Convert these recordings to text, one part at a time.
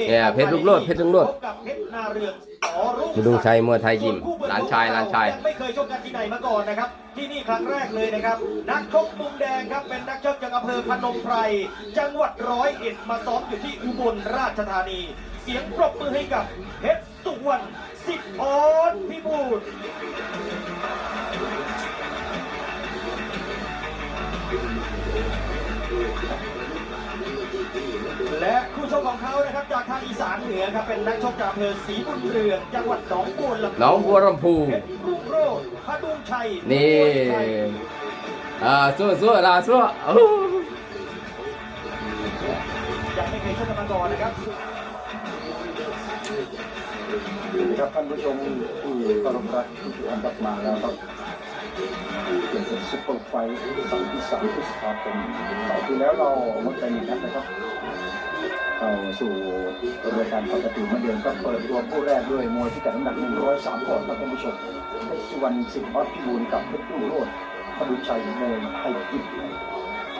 อกเนี่ยเพชรลุงโลดเพชรลุงโลดพบกับเพชรนาเรืองอ๋อรุ่งพดุงชัยมวยไทยยิมส่วนคู่เปิดหลานชายหลานชายยังไม่เคยชกกันที่ไหนมาก่อนนะครับ ที่นี่ครั้งแรกเลยนะครับ นักชกมุมแดงครับเป็นนักชกจากอำเภอพนมไพรจังหวัดร้อยเอ็ดมาซ้อมอยู่ที่อุบลราชธานี เสียงปรบมือให้กับเพชรสุวรรณสิทธิ์พรพิบูล และคู่ชกของเขานะครับจากทางอีสานเหนือครับเป็นนักชกจากอำเภอศรีบุญเรืองจังหวัดหนองบัวลำพูหนองบัวลำพูเพชรรุ่งโรจน์พดุงชัยนี่มวยไทยอ่าสู้สู้ลาสู้อู้ยังไม่เคยชกกันมาก่อนนะครับครับท่านผู้ชมที่เคารพรักทุกท่านกลับมาแล้วครับ เป็นซุปเปอร์ไฟเสาร์ที่สามพฤษภาคมเสาร์ที่แล้วเราหมดไปหนึ่งนัดนะครับเข้าสู่กระบวนการปกติเมื่อเดือนก็เปิดตัวผู้แรกด้วยมวยที่กัดน้ำหนัก 103ปอนด์ครับท่านผู้ชมเพชรสุวรรณสิงห์ออสพิบูลกับเพชรรุ่งโรจน์พดุชัยเมวยไทยกิจ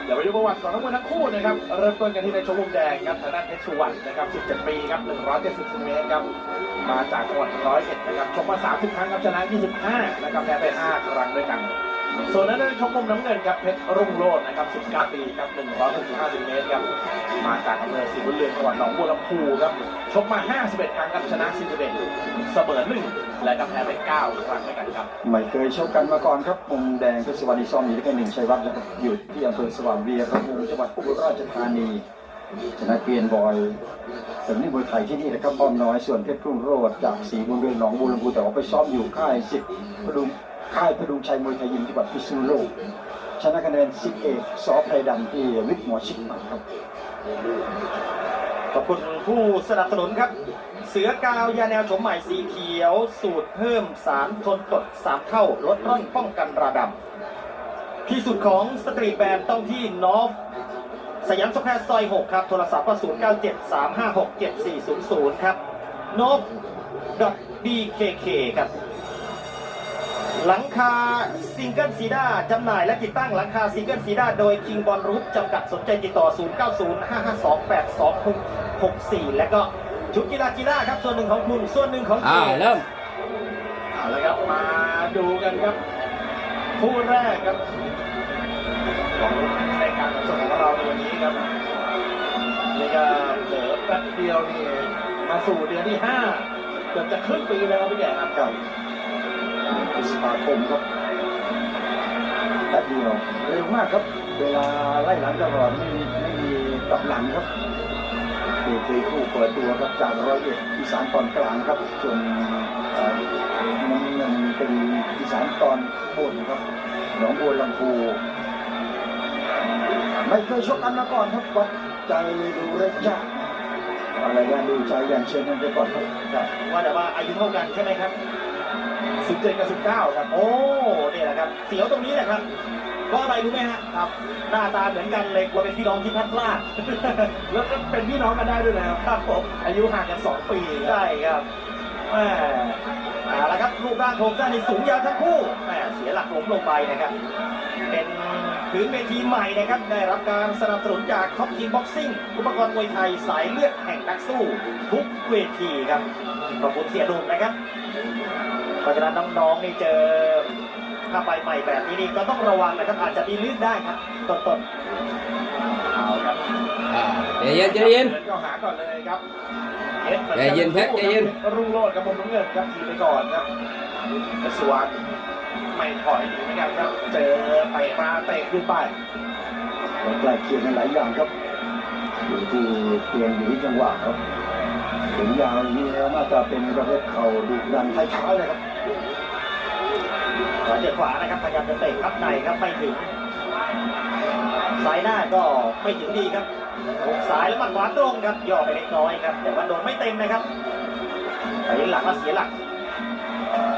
ดี๋ยวไปดูประวัติของนักมวยทั้งคู่นะครับ เริ่มต้นกันที่ในชมวงแดงครับทางด้านเพชรสุวรรณนะครับ17ปีครับ170เซนติเมตรครับ มาจากจังหวัดร้อยเอ็ดนะครับ ชกมา30 ครั้งครับชนะ25 นะครับแพ้ไป5ครั้งด้วยกัน ส่วนนั้นในชมรมน้ำเงินครับเพชรรุ่งโรจน์นะครับ19ปีครับ165เซนเมตรครับมาจากอำเภอศรีบุญเรืองจังหวัดหนองบัวลำพูครับชกมา 51 ครั้งครับชนะ41เสมอ1และก็แพ้ไป9ครั้งด้วยกันครับไม่เคยชกกันมาก่อนครับมุมแดงเพชรสวัสดิ์ซ่อมอยู่ที่แค่หนึ่งชัยวัฒน์นะครับอยู่ที่อำเภอสว่างเวียครับจังหวัดอุบลราชธานีชนะเกียนบอยแต่นี่มวยไทยที่นี่นะครับป้อมน้อยส่วนเพชรรุ่งโรจน์จากสีบุญเรืองหนองบัวลำพูแต่ว่าไปซ้อมอยู่ค่ายสิบพดุง ค่ายพดุงชัยมวยไทยยิมจังหวัดพิษณุโลกชนะคะแนนสิบเอกซอไพรดำที่วิทย์หมอชิดมาครับขอบคุณผู้สนับสนุนครับ เสือกาวยาแนวโฉมใหม่สีเขียว สูตรเพิ่มสารทนกดสามเท่าลดร่อนป้องกันราดำที่สุดของสตรีทแบนด์ต้องที่นอฟสยามสแควร์ซอย 6 ครับ โทรศัพท์ก็0 9 7 3 5 6 7 4 0 0 ครับ n o v bkk ครับ หลังคาซิงเกิลซีด้าจำหน่ายและติดตั้งหลังคาซิงเกิลซีด้าโดยคิงบอลรูปจำกัดสนใจติดต่อ 0905528264 และก็ชุดกีฬากีฬาครับ ส่วนหนึ่งของคุณ ส่วนหนึ่งของอ่าเกเริ่มเอาละครับมาดูกันครับ คู่แรกครับของรายการสดของเราในวันนี้ครับนี่ก็เหลือแป๊บเดียวนี่มาสู่เดือนที่ห้าเกือบจะครึ่งปีแล้วพี่แก่ครับครับ พฤษภาคมครับแป๊บเดียวเร็วมากครับ เวลาไล่หลังตลอดไม่มีไม่มีกลับหลังครับคือคือคู่เปิดตัวครับจากร้อยเอ็ดอีสานตอนกลางครับส่วนเอ่น้ำเงินเป็นอีสานตอนบนครับหนองบัวลำพูไม่เคยชกกันมาก่อนครับวัดใจดูเรจ้าอะไรกันดูใจอย่างเชิญกันไปก่อนครับครับ ว่าแต่ว่าอายุเท่ากันใช่ไหมครับ 17กับ19ครับ โอ้เนี่ยแหละครับ เสียวตรงนี้แหละครับเพราะอะไรรู้ไหมฮะครับ หน้าตาเหมือนกันเลยกลัวเป็นพี่น้องที่พลัดพรากแล้วก็เป็นพี่น้องกันได้ด้วยนะครับครับผมอายุห่างกัน2ปีครับ ใช่ครับแหมเอาละครับรูปร่างโครงสร้างในสูงยาวทั้งคู่แหมเสียหลักล้มลงไปนะครับ เป็นพื้นเวทีใหม่นะครับ ได้รับการสนับสนุนจากท็อปทีมบ็อกซิ่งอุปกรณ์มวยไทยสายเลือดแห่งนักสู้ ทุกเวทีครับขอบคุณเสียดุมนะครับ เพราะฉะนั้นน้องๆนี่เจอถ้าไปใหม่แบบนี้นี่ก็ต้องระวังนะครับอาจจะมีลื่นได้ครับต้นเอาครับอ่าใจเย็นใจเย็น ดิเข้าหาก่อนเลยครับๆใจเย็นเพชรใจเย็น รุ่งโรจน์กับมุมน้ำเงินครับทีไปก่อนครับกระสวนไม่ถอยหนีเหมือนกันครับเจอเตะมาเตะขึ้นไป ใกล้เคียงกันหลายอย่างครับอยู่ที่เพียงอยู่ที่จังหวะครับถึงยาวอย่างนี้แล้วน่าจะเป็นประเภทเข่าดุดันท้ายๆเลยครับ ขวาเจอขวานะครับพยายามจะเตะครับในครับไม่ถึงสายหน้าก็ไม่ถึงดีครับหุกซ้ายแล้วหมัดขวาตรงครับย่อไปเล็กน้อยครับ แต่ว่าโดนไม่เต็มนะครับไปหลังมาเสียหลัก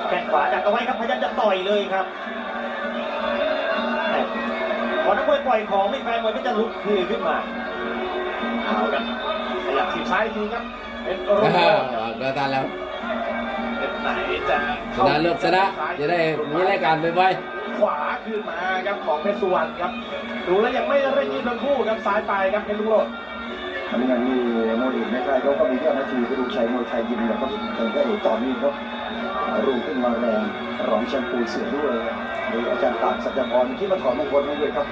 แข้งขวาดักเอาไว้ครับพยายามจะต่อยเลยครับแหม่พอนักมวยปล่อยของนี่แฟนมวยก็จะลุกคือขึ้นมาเอาครับขยับทีซ้ายอีกทีครับเป็นรุ่งอ่าโรจน์กระตานแล้วเป็น ไหนจะชนะเลิกชนะจะได้มีรายการไปไว้ขวาขึ้นมาครับของเพชรสุวรรณครับดูแล้วยังไม่เร่งยืนทั้งคู่ครับซ้ายไปครับเพชรลุงโรจน์น้ำเงินนี่มวยอื่นไม่ใช่เขาก็มีเจ้าหน้าที่ไปดูชัยมวยไทยยิมแล้วก็เป็นพระเอกตอนนี้ครับรุ่งขึ้นมาแรงรองแชมป์ปูเสือด้วยโดยอาจารย์ตากสัจพรที่มาถอนมงคลให้ด้วยครับ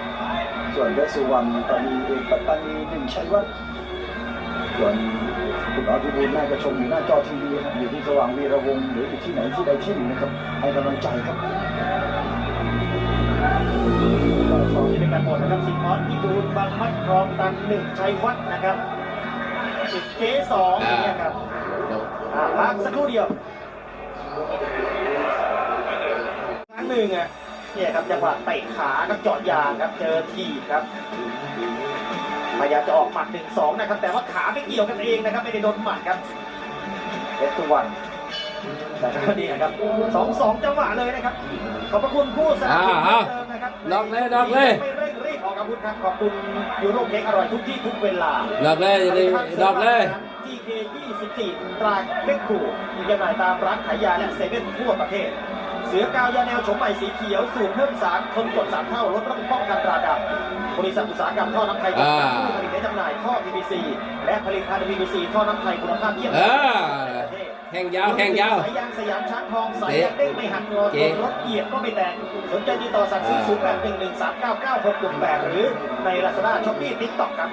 ส่วนเพชรสุวรรณตอนนี้เอกปัตตานีหนึ่งชัยวัฒน์ส่วน คุณอภิบูลน่าจะชมอยู่หน้าจอทีวีครับอยู่ที่สว่างวีระวงศ์หรืออยู่ที่ไหนที่ใดที่หนึ่งนะครับให้กำลังใจครับสองที่เป็นการโหมดนะครับสิงห์มอสพี่บูลบางมัดครองตันหนึ่งชัยวัฒน์นะครับสิบเจสองอย่างเนี่ยครับอ่าพักสักครู่เดียวครั้งหนึ่งอะ เนี่ยครับจังหวะเตะขาครับเจาะยางครับเจอทีบครับพยายามจะออกหมัดหนึ่งสองนะครับ แต่ว่าขาไม่เกี่ยวกันเองนะครับ ไม่ได้โดนหมัดครับเพชรสุวรรณแต่ก็นี่นะครับสองสองจังหวะเลยนะครับ ขอบพระคุณผู้สนับสนุนเพิ่มเติมนะครับล็อกเลยล็อกเลย ไม่เร่งรีบออกอาวุธครับ ขอบคุณยูโรเค้กอร่อยทุกที่ทุกเวลาดอกเลยจะได้ดอกเลย GK 24ตราเล็กขู่มีจำหน่ายตามร้านขายยาและเซเว่นทั่วประเทศ เสือกาวยาแนวโฉมใหม่สีเขียวสูตรเพิ่มสารทนกดสามเท่าลดระดับป้องกันราดำบริษัทอุตสาหกรรมท่อน้ำไทยจำกัดผู้ผลิตและจำหน่ายท่อ PVC และผลิตภัณฑ์ PVC ท่อน้ำไทยคุณภาพเยี่ยมเออแข่งยาวแข่งยาวสายยางสยามช้างทองสายยางเด้งไม่หักงอเจ๊รถเหยียบก็ไม่แตกสนใจติดต่อสั่งซื้อศูนย์แปดหนึ่งหนึ่งสามเก้าเก้าหกหนึ่งแปดหรือในลาซาด้าช้อปปี้ติ๊กต็อกครับ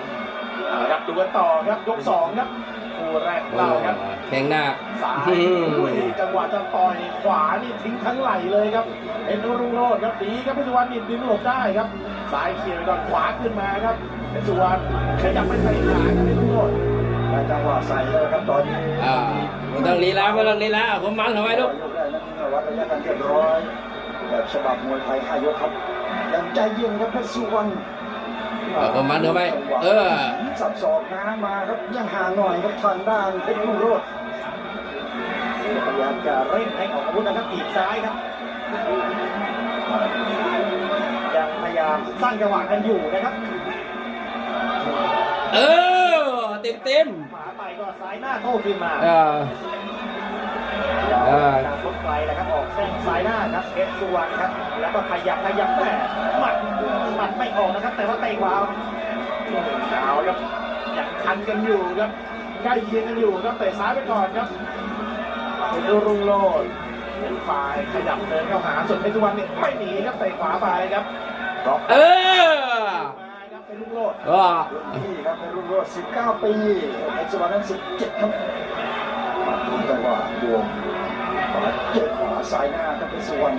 เอาละครับดูกันต่อครับยกสองครับคู่ แรกของเราครับแข่งหน้าซ้ายอืมอุ้ยจังหวะจะต่อยขวานี่ทิ้งทั้งไหลเลยครับเอ็นรุ่งโรจน์ครับดีครับเพชรสุวรรณนี่ดึงหลบได้ครับซ้ายเคลียร์ไปก่อนขวาขึ้นมาครับเพชรสุวรรณขยับไปใส่ขาครับเพชรรุ่งโรจน์ได้จังหวะใส่เลยครับตอนนี้อ่าไม่ต้องลีลาไม่ต้องลีลาเอาผมมันเข้าไปลูกยกแรกนั้นวัดระยะกันเรียบร้อยแบบฉบับมวยไทยห้ายกครับยังใจเย็นครับเพชรสุวรรณ เอาผมมันเข้าไปเออสับสอกน้ำมาครับยังห่างหน่อยครับทางด้านเพชรรุ่งโรจน์พยายามจะเร่งให้ออกอาวุธนะครับตีบซ้ายครับยังพยายามสร้างจังหวะกันอยู่นะครับ เออเต็มเต็มขวาไปก็ซ้ายหน้าโต้ขึ้นมาๆ เออเออการลดไกลนะครับออกแข้งซ้ายหน้าครับเพชรสุวรรณครับ แล้วก็ขยับขยับแม่หมัดหมัดไม่ออกนะครับ แต่ว่าเตะขวาเอาครับยังทันกันอยู่ครับใกล้เคียงกันอยู่ครับเตะซ้ายไปก่อนครับเป็นรุ่งโรจน์เป็นฝ่ายขยับเดินเข้าหาส่วนเพชรสุวรรณเนี่ยไม่หนีครับเตะขวาไปครับล็อกเออมาครับเป็นรุ่งโรจน์ก็รุ่นพี่ครับเพชรรุ่งโรจน์19 ปีเพชรสุวรรณนั้น17ครับมาดูจังหวะด วงขวาเจ็บขวาซ้ายหน้าครับเพชรสุวรรณ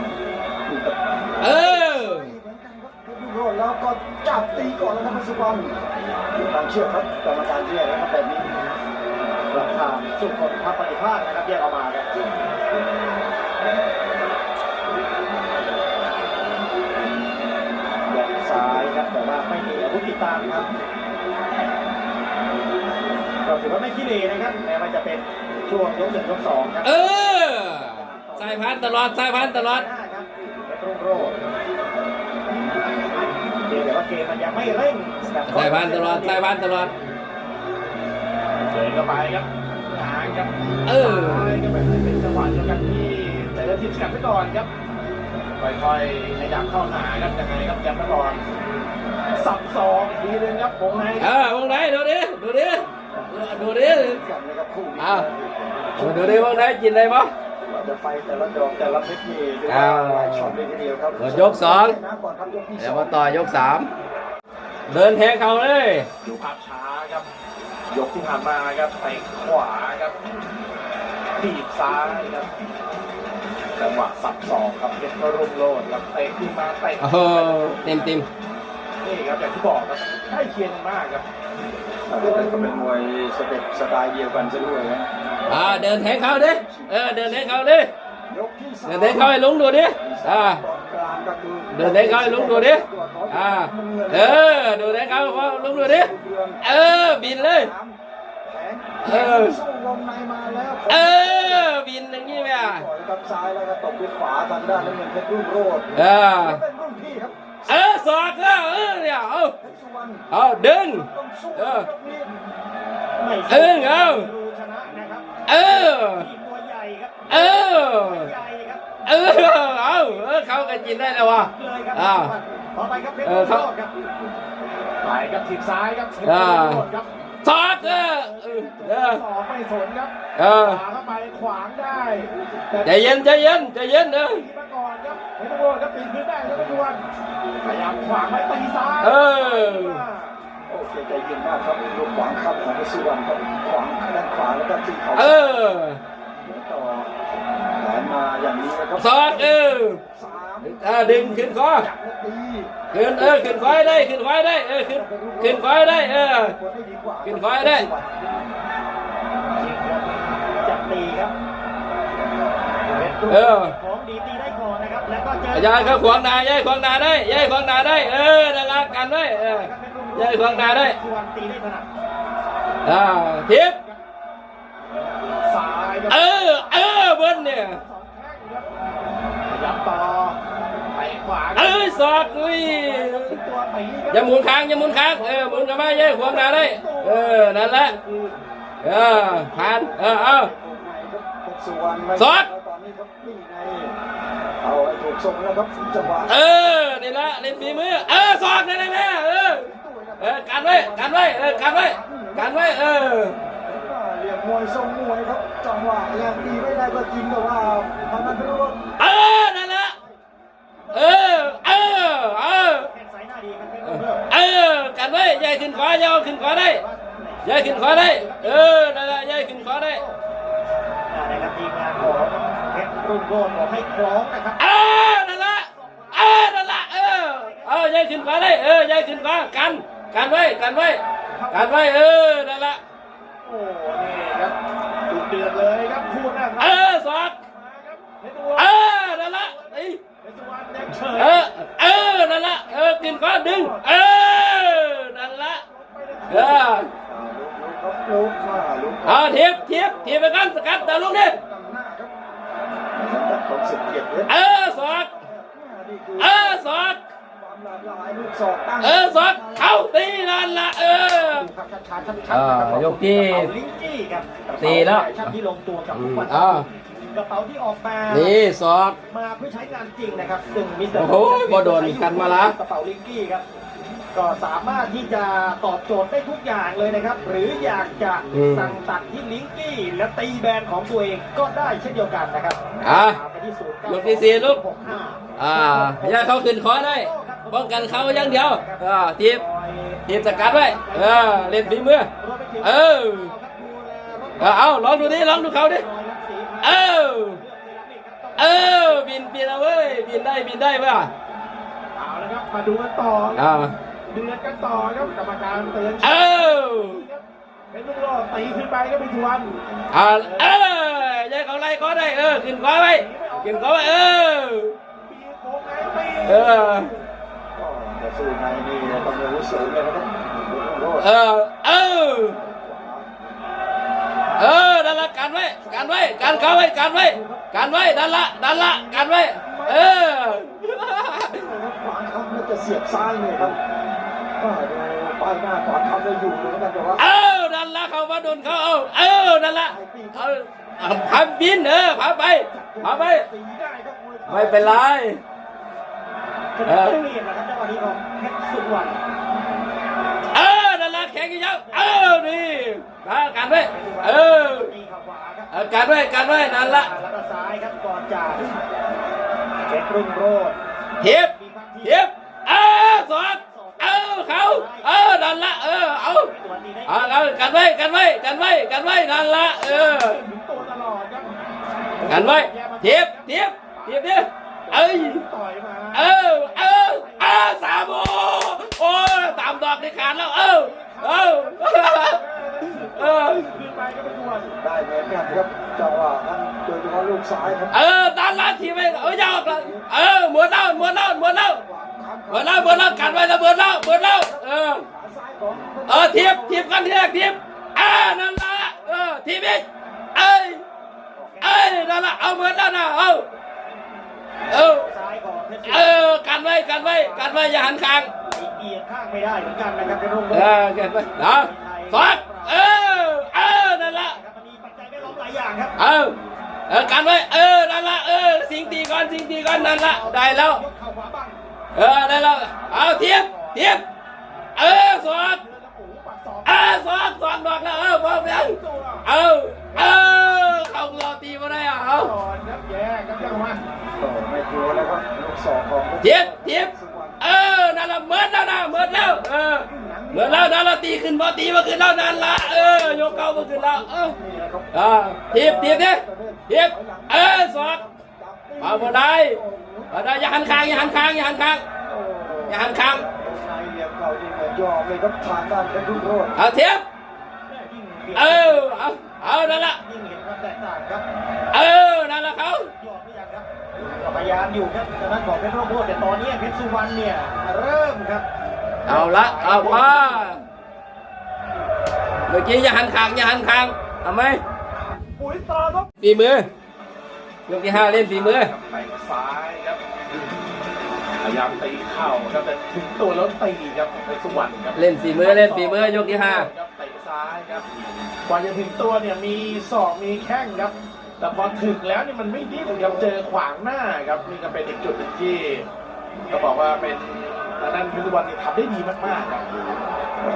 นี่ครับเออเหมือนกันครับเพชรรุ่งโรจน์แล้วก็จับตีก่อนแล้วครับเพชรสุวรรณมีความเชื่อครับกรรมการเชื่อแล้วครับแบบนี้ราคาสุขคนทัพปฏิภาคนะครับแยกออกมาครับแยกซ้ายครับแต่ว่าไม่มีอาวุธติดตามครับก็ถือว่าไม่ขี้เหร่นะครับแม้ว่าจะเป็น ช่วงยกหนึ่งยกสองครับเออสายพันธุ์ตลอดสายพันธุ์ตลอดหน้าครับเพชรรุ่งโรจน์เพียงแต่ว่าเกมมันยังไม่เร่งแบบสายพันธุ์ตลอดสายพันธุ์ตลอดเดินเข้าไปครับหางครับเออซ้ายก็แบบเป็นจังหวะเดียวกันที่แต่ละทีมสกัดไปก่อนครับค่อยๆขยับเข้าหาครับยังไงครับยับไปก่อนสับสองอีกทีนึงครับวงในเออวงไหนดูดิดูดิ ดูดิกันนะครับคู่นี้อ้าวดูดิวงไหนกินอะไรปะเราจะไปแต่ละดอกแต่ละเทคนิคอ้าวหลายช็อตเลยทีเดียวครับหมดยกสองน้ำก่อนครับยกที่สเดี๋ยอวงมาต่อยกสามเดินแทงเขาเลย ดูภาพช้าครับ ยกที่ผ่านมาครับเตะขวาครับถีบซ้ายครับจังหวะสับสองครับเพชรรุ่งโรจน์ครับเตะขึ้นมาเตะโอ้โหเต็มเต็มนี่ครับอย่างที่บอกครับใกล้เคียงกันมากครับ แต่ก็เป็นมวยสเต็ปสไตล์เดียวกันซะด้วยนะอ่าเดินแทงเขาดิเออเดินแทงเขาดิยกที่สามเดินแทงเขาให้ลุงดูดิอ่าตอนกลางก็คือเดินแทงเขาให้ลุงดูดิอ่าเออดูแทงเขาให้ลุงดูดิเออบินเลยแขนเออสู้วงในมาแล้วเออบินอย่างนี้ไหมอะปล่อยกับซ้ายแล้วก็ตบด้วยขวาทางด้านน้ำเงินเพชรรุ่งโรจน์เออแล้วเป็นรุ่นพี่ครับเออสอดแล้วเออเนี่ยเอา เอาดึงต้อเออเออเอาดูชนเออเออเออเอาเออเขากันกินได้แล้ววะอ้าวต่อไปครับเออเขาไปครับทีบซ้ายครับอ่ารุ่งโรจน์ครับซอกเออเออสองไม่สนครับเออขวาเข้าไปขวางได้ใจเย็นใจเย็นใจเย็นเออ ครับเฮนโรครับตีขึ้นได้ครับไม่ดวนพยายามขวางไว้ตีซ้ายเออโอเคใจเย็นมากครับลูกขวางครับของสุวรรณครับขวางด้านขวาแล้วก็จิ้มเขาเออเดี๋ยวต่อแหลมมาอย่างนี้นะครับซอกเออสามอ่าดึงขึ้นคอจับและตีขึ้นเออขึ้นคอยได้ขึ้นคอยได้เออขึ้นขึ้นคอยได้เออคนได้ดีกว่าขึ้นขวาได้จับตีครับเออของดีตีได้ ยายก็ขวางหนายายขวางหนาได้ยายขวางหนาได้ เออนั่นละกันไว้เออยายขวางหนาได้ส่วนตีได้ถนัดอ่าทิพย์ซ้ายครับเออ เออเบิ้ลเนี่ยสองแข้งครับพยายามต่อไปขวาเออสอดอุ้ยตัวตีครับอย่าหมุนค้างอย่าหมุนค้างเออหมุนกันมายายขวางหนาได้ เออนั่นแหละเออผ่านเออเอาสุวรรณสอด เอาไอ้ถูกส่งแล้วครับจังหวะเออนี่ละเล่นฝีมือเออสอดนี่เลยแม่เออเออกันไว้กันไว้เออกันไว้กันไว้เออเรียกมวยทรงมวยครับจังหวะยังตีไม่ได้ก็จริงแต่ว่าทางนั้นเป็นรถเออนั่นแหละเออเออเออแข้งซ้ายหน้าดีครับเป็นเรื่องเออกันไว้ยายขึ้นขวายาวขึ้นขวาได้ยายขึ้นขวาได้เออนั่นแหละยายขึ้นขวาได้ รรุ่งโรจน์บอกให้คล้องนะครับ เออนั่นแหละเออนั่นแหละเออเออยายขึ้นขวาได้เออยายขึ้นขวากันกันไว้กันไว้กันไว้เออนั่นแหละโอ้นี่ครับดุเดือดเลยครับพูดนะครับเออสอดเอตัวอนั่นแหละเอ้ยเห็นตัวยังเฉยเออเออนั่นแหละเออขึ้นขวาดึงเออนั่นแหละเออครับลุกมาลุกเอาเทียบเทียบเทียบไปกันสกัดแต่ลูกนี่ ศอกตั้งเออสอดเข้าตีนั่นละเออชัดชัดชัดชัดอ่ายกที่กระเป๋าลิงกี้ครับตีแล้วชัดที่ลงตัวกับทุกวันอ่ากระเป๋าที่ออกมา นี่สอด มาเพื่อใช้งานจริงนะครับซึ่งมิสเตอร์โอ้โหบ่โดนกันมาละ กระเป๋าลิงกี้ครับ ก็สามารถที่จะตอบโจทย์ได้ทุกอย่างเลยนะครับ หรืออยากจะอืมสั่งตัดที่ลิงกี้และตีแบรนด์ของตัวเองก็ได้เช่นเดียวกันนะครับอะ ตามไปที่ศูนย์ยกที่สี่ลูกหกห้า อ่าอย่าเขาขึ้นคอได้ ป้องกันเขาอย่างเดียวอ่าทีบทีบสกัดไว้เออเล่นฝีมือเออเออเอาลองดูดิลองดูเขาดิเออเออบินบินเอาเว้ยบินได้บินได้ป่ะเอาละครับมาดูกันต่อคอ่ารับเดือดกันต่อครับกรรมการเตือนเออเห็นลูกโลดตีขึ้นไปก็เป็นทวนอ่าเออยายเขาไล่ก็ได้เออขึ้นคอไว้ขึ้นคอไว้เออปีโค้งไงตีเออก็ จะสู้ในนี่ต้องมีอาวุธสูงเลยนะครับโลดเออ เออ เออนั่นละกันไว้กันไว้กันเขาไว้กันไว้กันไว้นั่นละนั่นละกันไว้เออขวางคำแล้วจะเสียบซ้ายเลยครับก็ดูป้ายหน้าขวางคำได้อยู่เหมือนกันแต่ว่าเออนั่นละเขามาโดนเขาเอาเออนั่นละเอาเอาพาบินเออพาไปพาไปตีได้ครับมวยไทยไม่เป็นไร เออเปลี่ยนนะครับจังหวะนี้ของเพชรสุวรรณเออนั่นละแข็งอีกแล้วเออนี่มากันไว้เออตีเข่าขวาครับเอากันไว้กันไว้นั่นละแล้วก็ซ้ายครับก่อนจากเพชรรุ่งโรจน์เทียบเทียบเออสอดเออเขาเออนั่นละเออเอาตัวนี้ได้เอาเอากันไว้กันไว้กันไว้กันไว้นั่นละเออถึงตัวตลอดกันไว้เทียบเทียบเทียบดิเอ้ยต่อยมาเออเออเออสามโอ้โอ้สามดอกได้ขาดแล้ว เออเออเออขึ้นไปก็เป็นทวนได้เหมือนกันครับจังหวะนั้นโดยเฉพาะลูกซ้ายครับเออด้านละทีไปเออยาวเลยเออหมดแล้วหมดแล้วหมดแล้วหมดแล้วหมดแล้วกันไว้แล้วหมดแล้วหมดแล้วเออขาซ้ายของเออเทียบเทียบกันทีแรกเทียบอ่านั่นละเออทีบอีกเอ้ยเอ้ยนั่นละเอาหมดแล้วนะเอา เออซ้ายของเพชรสุวเอรรณอกันไว้กันไว้กันไว้อย่าหันข้างเอียงข้างไม่ได้เหมือนกันนะครับเพชรรุ่งโรเอจอน์กันไว้นะสอดเออเออนั่นละครับมันมีปัจจัยไม่ล้มหลายอย่างครับเออเออกันไว้เออนั่นละเออสิงตีก่อนสิงตีก่อนนั่นละได้แล้วยกเข่าขวาบ้างเออได้แล้วเอาเทียบเทียบเออสอดโอ้โหปักศอกเออสองสองดอกแล้วเออพร้อมยังตัวเออเออเขาเราตีมาได้อะเอา ก่อนครับแย่ครับจังหวะ ก็ไม่กลัวแล้วครับลูกสองของ เทียบเทียบเออนั่นละเหมือนแล้วนะเหมือนแล้วเออเหมือนแล้วนั่นละตีขึ้นพอตีมาขึ้นแล้วนั่นละเออยกเก้ามาขึ้นแล้วเออนี่นะครับเทียบเทียเทียบเออสองมาบ่ได้มาได้อย่าหันข้างอย่าหันข้างอย่าหันข้างอย่าหันข้างเอาเทียบเออเอาเอานั่นละเออนั่นละเขา ก็พยายามอยู่ครับทางด้านของเพชรโรโบแต่ตอนนี้เพชรสุวรรณเนี่ยเริ่มครับ เอาละเอาว่าเมื่อกี้อย่าหันข้างอย่าหันข้างทำไหมปุ๋ยตาครับฝีมือยกที่ห้าเล่นฝีมือเตะซ้ายครับพยายามตีเข่าครับแต่ถึงตัวแล้วตีครับไปสุวรรณครับเล่นฝีมือเล่นฝีมือยกที่ห้าครับเตะซ้ายครับกว่าจะถึงตัวเนี่ยมีศอกมีแข้งครับ แต่พอถึงแล้วเนี่ยมันไม่ดิ้นครับเจอขวางหน้าครับนี่ก็เป็นอีกจุดหนึ่งที่ก็บอกว่าเป็นทางด้านพิทุวันนี่ทำได้ดีมากๆครับ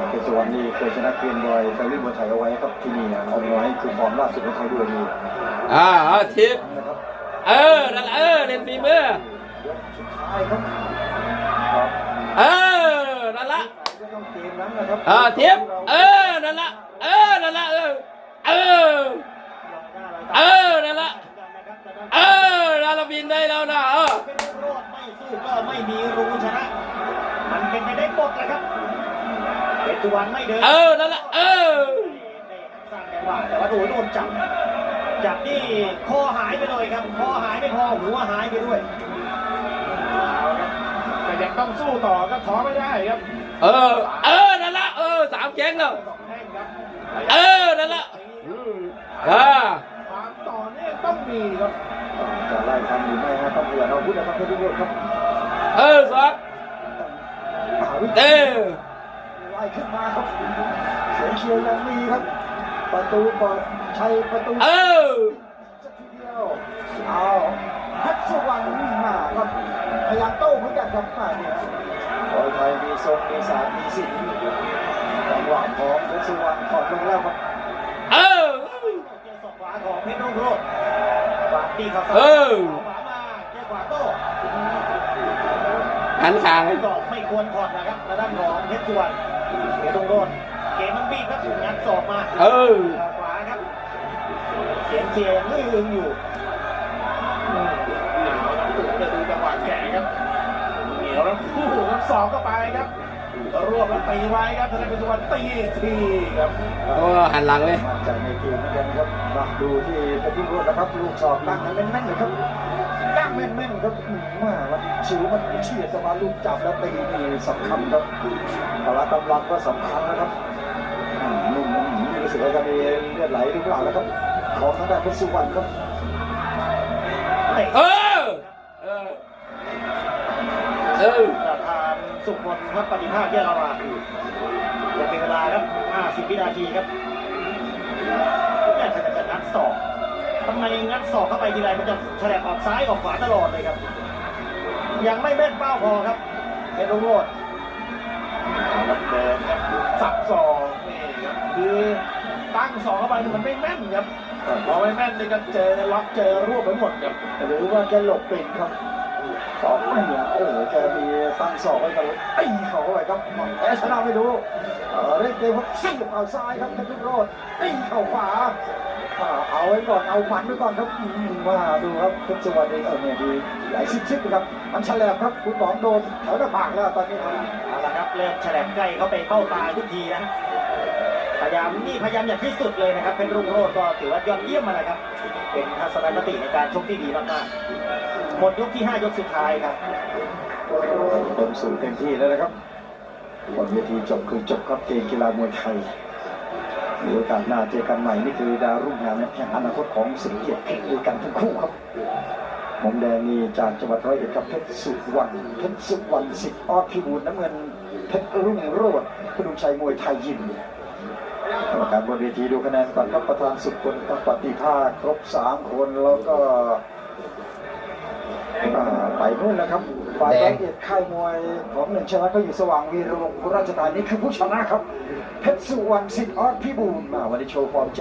เพชรสุวรรณนี่เคยชนะเกรียนบอยแฟรี่บัวไทยเอาไว้ครับที่นี่เอาน้อยคือฟอร์มล่าสุดของเขาด้วยนี่อ่าเอาทิปนะครับเออนั่นแหละเออเล่นฝีมือยกสุดท้ายครับครับเออนั่นละก็ต้องเกมนั้นนะครับอ่าทิปเออนั่นละเออนั่นละเออเออ เออนั่นละเออนั่นละบินได้แล้วนะเออเป็นโรดไม่สู้ก็ไม่มีรู้ชนะ มันเป็นไปได้หมดแหละครับเพชรสุวรรณไม่เดินเออนั่นละเออสร้างจังหวะแต่ว่าโดนโดนจับจับนี่คอหายไปเลยครับคอหายไม่พอหัวหายไปด้วยเอาครับแต่ยังต้องสู้ต่อก็ท้อไม่ได้ครับ เออ เออนั่นละเออสามแข้งแล้วสองแข้งครับเออนั่นละอืมอ่าความต่อเนื่องต้องมีครับจะไล่ทำหรือไม่ฮะต้องเปลี่ยนอาวุธนะครับเพชรรุ่งโรจน์ครับเออสองหาวิธีเออไล่ขึ้นมาครับเสียงเชียร์ยังมีครับ ประตูเปิดชัยประตูเออสักทีเดียวเอาเพชรสุวรรณมาครับพยายามโต้เหมือนกันครับมาเนี่ยบอยไทยมีทรงมีสารมีสิงจังหวะของเพชรสุวรรณถอดลงแล้วครับเออเจอศอกขวาของเพชรรุ่งโรจน์ขวา ตีเข่าซ้ายเออขวามาเจอขวาโต้หันขางศอกไม่ควรถอดนะครับทางด้านของเพชรสุวรรณเพชรรุ่งโรจน์เกมมันบีบครับงัดศอกมาเออข่าขวาครับเสียงเชียร์ลื่นอยู่เอาครับตู่จะดูจังหวะแข่ครับเหนียวแล้วคู่ครับสองเข้าไปครับ รวบแล้วตีไว้ครับธนาคารสุวรรณตีอีกทีครับโอ้หันหลังเลยมาจากในเกมเหมือนกันครับมาดูที่เพชรรุ่งโรจน์นะครับลูกศอกตั้งนั้นแม่นๆเลยครับตั้งแม่นๆครับอืมมาแล้วชิวมันเฉียดจะมาลูกจับแล้วตีนี่สำคัญครับพละกำลังก็สำคัญนะครับอืมนุ่มๆรู้สึกว่าจะมีเลือดไหลหรือเปล่านะครับของทางด้านเพชรสุวรรณครับเตะเออเออ สุขมนต์ครับปฏิภาคแยกอารามยังมีเวลาครับ 50 วินาทีครับแม่จะจะงัดศอกทำไมงัดศอกเข้าไปทีไรมันจะแฉลบออกซ้ายออกขวาตลอดเลยครับ ยังไม่แม่นเป้าพอครับเป็นรุ่งโรจน์เอาครับเดินครับสับสองนี่ครับคือตั้งสองเข้าไปเนี่ยมันไม่แม่นครับพอไม่แม่นนี่ก็เจอล็อกเจอรวบไปหมดครับหรือว่าแกหลบเป็นครับ สองไม่เนี่ยโอ้โหแกมีตั้งสองไว้กันเลยตีเขาเข้าไปครับแพ้ชนะไม่รู้เออเล่นเกมครับซิ่งเอาซ้ายครับเพชรรุ่งโรจน์ตีเข่าขวาเอาไว้ก่อนเอาหมันไว้ก่อนครับมว่าดูครับเพชรสวรรณเองเออเนี่ยดีหลายชิดๆนะครับมันแฉลบครับคุณหมองโดนแถวหน้าผากแล้วตอนนี้ครับเอาละครับเริ่มแฉลบใกล้เข้าไปเป้าตาทุกทีนะพยายามนี่พยายามอย่างที่สุดเลยนะครับเป็นรุ่งโรจน์ก็ถือว่ายอดเยี่ยมมาเลยครับ เป็นทัศนคติในการชกที่ดีมากๆ หมดยกที่ 5 ยกสุดท้ายครับเต็มสูงเต็มที่แล้วนะครับบนเวทีจบคือจบครับเกมกีฬามวยไทยมีโอกาสหน้าเจอกันใหม่นี่คือดาวรุ่งแห่งแห่งอนาคตของสิงห์เกียรติพชรด้วยกันทั้งคู่ครับมุมแดงนี่จากจังหวัดร้อยเอ็ดกับเพชรสุวรรณเพชรสุวรรณสิทธิ์ออดพิบูลน้ำเงินเพชรรุ่งโรจน์พดุงชัยมวยไทยยิมกรรมการบนเวทีดูคะแนนก่อนครับประธานสุขคนกับปฏิภาคครบสามคนแล้วก็ อ่าไปนู่นแล้วครับฝ่ายแดงยเอ็ดค่ายมวยของหนึ่งชนะก็อยู่สว่างวีรวงศ์ราชธานีคือผู้ชนะครับเพชรสุวรรณสิทธิ์ออดพิบูลมาวันนี้โชว์ความจ